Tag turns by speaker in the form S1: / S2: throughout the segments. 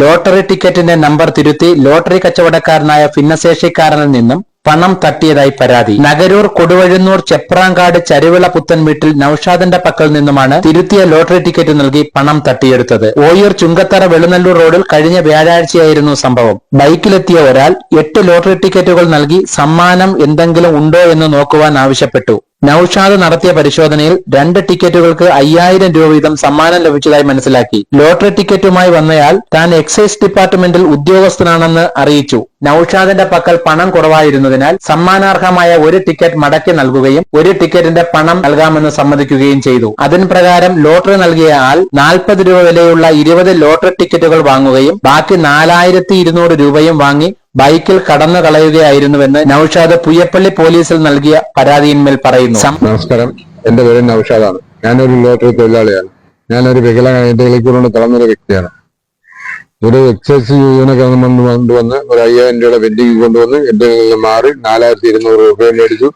S1: Lottery ടിക്കറ്റിന്റെ number തിരുത്തി lottery കച്ചവടക്കാരനായ ഭിന്നശേഷിക്കാരനിൽ നിന്നും പണം തട്ടിയതായി പരാതി. നഗരൂർ കൊടുവഴുന്നൂർ ചെപ്രാങ്കാട് ചരുവിള പുത്തൻ വീട്ടിൽ നൌഷാദിന്റെ പക്കൽ നിന്നുമാണ് തിരുത്തിയ ലോട്ടറി ടിക്കറ്റ് നൽകി പണം തട്ടിയെടുത്തത്. ഓയൂർ ചുങ്കത്തറ വെളുനല്ലൂർ റോഡിൽ കഴിഞ്ഞ വ്യാഴാഴ്ചയായിരുന്നു സംഭവം. ബൈക്കിലെത്തിയ ഒരാൾ എട്ട് ലോട്ടറി ടിക്കറ്റുകൾ നൽകി സമ്മാനം എന്തെങ്കിലും ഉണ്ടോ എന്ന് നോക്കുവാൻ ആവശ്യപ്പെട്ടു. നൌഷാദ് നടത്തിയ പരിശോധനയിൽ രണ്ട് ടിക്കറ്റുകൾക്ക് അയ്യായിരം രൂപ വീതം സമ്മാനം ലഭിച്ചതായി മനസ്സിലാക്കി. ലോട്ടറി ടിക്കറ്റുമായി വന്നയാൾ താൻ എക്സൈസ് ഡിപ്പാർട്ട്മെന്റിൽ ഉദ്യോഗസ്ഥനാണെന്ന് അറിയിച്ചു. നൌഷാദിന്റെ പക്കൽ പണം കുറവായിരുന്നതിനാൽ സമ്മാനാർഹമായ ഒരു ടിക്കറ്റ് മടക്കി നൽകുകയും ഒരു ടിക്കറ്റിന്റെ പണം നൽകാമെന്ന് സമ്മതിക്കുകയും ചെയ്തു. അതിന് പ്രകാരം ലോട്ടറി നൽകിയ ആൾ നാൽപ്പത് രൂപ വിലയുള്ള ഇരുപത് ലോട്ടറി ടിക്കറ്റുകൾ വാങ്ങുകയും ബാക്കി നാലായിരത്തി രൂപയും വാങ്ങി ബൈക്കിൽ കടന്നു കളയുകയായിരുന്നുവെന്ന് നൌഷാദ് പുയ്യപ്പള്ളി പോലീസിൽ നൽകിയ പരാതിയിന്മേൽ പറയുന്നു.
S2: നമസ്കാരം. എന്റെ പേര് നൌഷാദാണ്. ഞാനൊരു ലോട്ടറി തൊഴിലാളിയാണ്. ഞാനൊരു വികലാംഗ എന്റെ കൊണ്ട് കടന്നൊരു വ്യക്തിയാണ്. ഒരു എക്സൈസ് ജീവനക്കാരൻ വന്ന് കൊണ്ടുവന്ന് ഒരു അയ്യായിരം രൂപയുടെ വെൻഡിങ് കൊണ്ടുവന്ന് എന്റെ നിന്ന് മാറി നാലായിരത്തി ഇരുന്നൂറ് രൂപ മേടിച്ചു.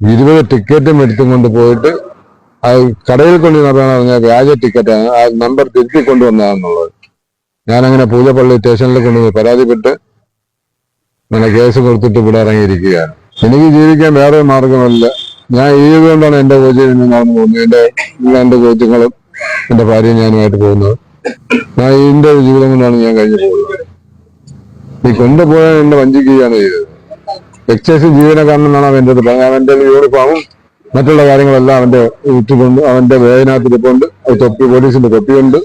S2: ഇരുപത് ടിക്കറ്റും എടുത്തും കൊണ്ട് പോയിട്ട് അത് കടയിൽ കൊണ്ട് പറഞ്ഞ വ്യാജ ടിക്കറ്റാണ്. ആ നമ്പർ തിരുത്തി കൊണ്ടുവന്നതാണെന്നുള്ളത്. ഞാനങ്ങനെ പൂജപ്പള്ളി സ്റ്റേഷനിൽ കൊണ്ടുപോയി പരാതിപ്പെട്ട് അങ്ങനെ കേസ് കൊടുത്തിട്ട് ഇവിടെ ഇറങ്ങിയിരിക്കുകയാണ്. എനിക്ക് ജീവിക്കാൻ വേറെ മാർഗമല്ല. ഞാൻ ഇതുകൊണ്ടാണ് എന്റെ കോച്ചിൽ നടന്നു പോകുന്നത്? എന്റെ രണ്ട് കോച്ചുകളും എന്റെ ഭാര്യയും ഞാനുമായിട്ട് പോകുന്നത്? ഞാൻ ഇതിന്റെ ജീവിതം കൊണ്ടാണ് ഞാൻ കഴിഞ്ഞു പോകുന്നത്. ഈ കൊണ്ടുപോയാൽ എന്നെ വഞ്ചിക്കുകയാണ് ചെയ്തത്. എക്സൈസ് ജീവനെ അവന്റെ അവന്റെ പറഞ്ഞത് അവന്റെ യൂണിഫോമും മറ്റുള്ള കാര്യങ്ങളെല്ലാം അവന്റെ ഇട്ടുകൊണ്ട് അവന്റെ വേദനാത്തിരിപ്പുണ്ട് തൊപ്പി പോലീസിന്റെ തൊപ്പിയുണ്ട്.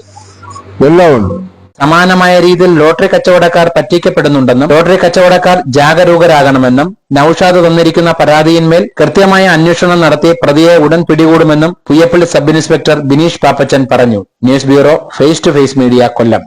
S2: എല്ലാം ഉണ്ട്.
S1: സമാനമായ രീതിയിൽ ലോട്ടറി കച്ചവടക്കാർ പറ്റിക്കപ്പെടുന്നുണ്ടെന്നും ലോട്ടറി കച്ചവടക്കാർ ജാഗരൂകരാകണമെന്നും നൌഷാദ് തന്നിരിക്കുന്ന പരാതിയിന്മേൽ കൃത്യമായ അന്വേഷണം നടത്തി പ്രതിയെ ഉടൻ പിടികൂടുമെന്നും പുയ്യപ്പള്ളി സബ് ഇൻസ്പെക്ടർ ബിനീഷ് പാപ്പച്ചൻ പറഞ്ഞു. News bureau face to face media Kollam.